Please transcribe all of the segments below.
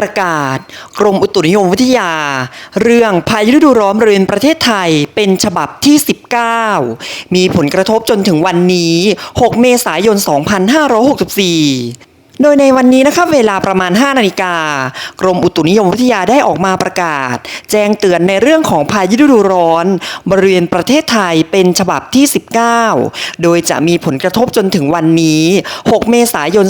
ประกาศ กรมอุตุนิยมวิทยา เรื่องพายุฤดูร้อนบริเวณประเทศไทยเป็นฉบับที่ 19 มีผลกระทบจนถึงวันนี้ 6 เมษายน 2564 โดยในวันนี้นะครับเวลาประมาณ 5 นาฬิกา กรมอุตุนิยมวิทยาได้ออกมาประกาศ แจ้งเตือนในเรื่องของพายุฤดูร้อน บริเวณประเทศไทยเป็นฉบับที่ 19 โดยจะมีผลกระทบจนถึงวันนี้ 6 เมษายน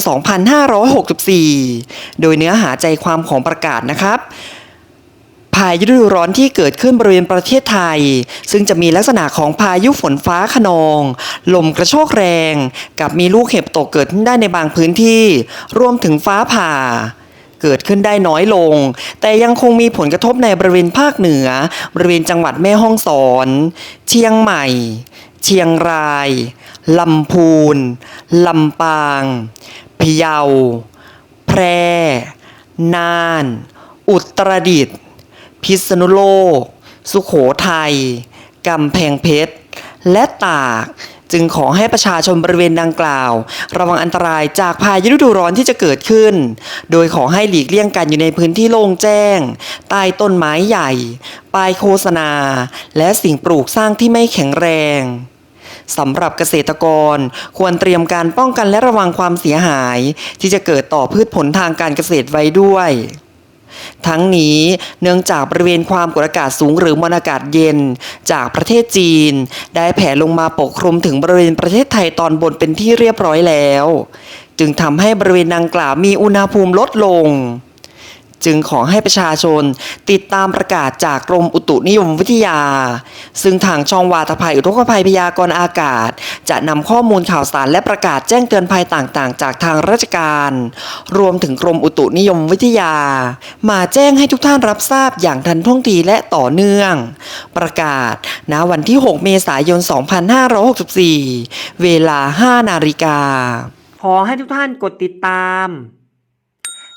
2564 โดยเนื้อหาใจความของประกาศนะครับ พายุฤดูร้อนที่เกิดขึ้นบริเวณประเทศไทย ซึ่งจะมีลักษณะของพายุฝนฟ้าขนอง ลมกระโชกแรง กับมีลูกเห็บตกเกิดขึ้นได้ในบางพื้นที่ รวมถึงฟ้าผ่า เกิดขึ้นได้น้อยลง แต่ยังคงมีผลกระทบในบริเวณภาคเหนือ บริเวณจังหวัดแม่ฮ่องสอน เชียงใหม่ เชียงราย ลำพูน ลำปาง พะเยา แพร่ น่าน อุตรดิตถ์ พิษณุโลก สุขโขทัยกำแพงเพชร และตาก จึงขอให้ประชาชนบริเวณดังกล่าว ระวังอันตรายจากพายุฤดูร้อนที่จะเกิดขึ้น โดยขอให้หลีกเลี่ยงการอยู่ในพื้นที่โล่งแจ้ง ใต้ต้นไม้ใหญ่ ป้ายโฆษณา และสิ่งปลูกสร้างที่ไม่แข็งแรงสำหรับเกษตรกรควรเตรียมการป้องกันและระวังความเสียหาย ที่จะเกิดต่อพืชผลทางการเกษตรไว้ด้วย ทั้งนี้เนื่องจากบริเวณความกดอากาศสูงหรือมวลอากาศเย็น จากประเทศจีน ได้แผ่ลงมาปกคลุมถึงบริเวณประเทศไทยตอนบนเป็นที่เรียบร้อยแล้ว จึงทำให้บริเวณดังกล่าวมีอุณหภูมิลดลง จึงขอให้ประชาชนติดตามประกาศจากกรมอุตุนิยมวิทยา ซึ่งทางช่องวาตภัยอุทกภัยพยากรณ์อากาศ จะนำข้อมูลข่าวสารและประกาศแจ้งเตือนภัยต่างๆ จากทางราชการ รวมถึงกรมอุตุนิยมวิทยา มาแจ้งให้ทุกท่านรับทราบอย่างทันท่วงทีและต่อเนื่อง ประกาศณวันที่ 6 เมษายน 2564 เวลา 5 นาฬิกาขอให้ทุกท่านกดติดตาม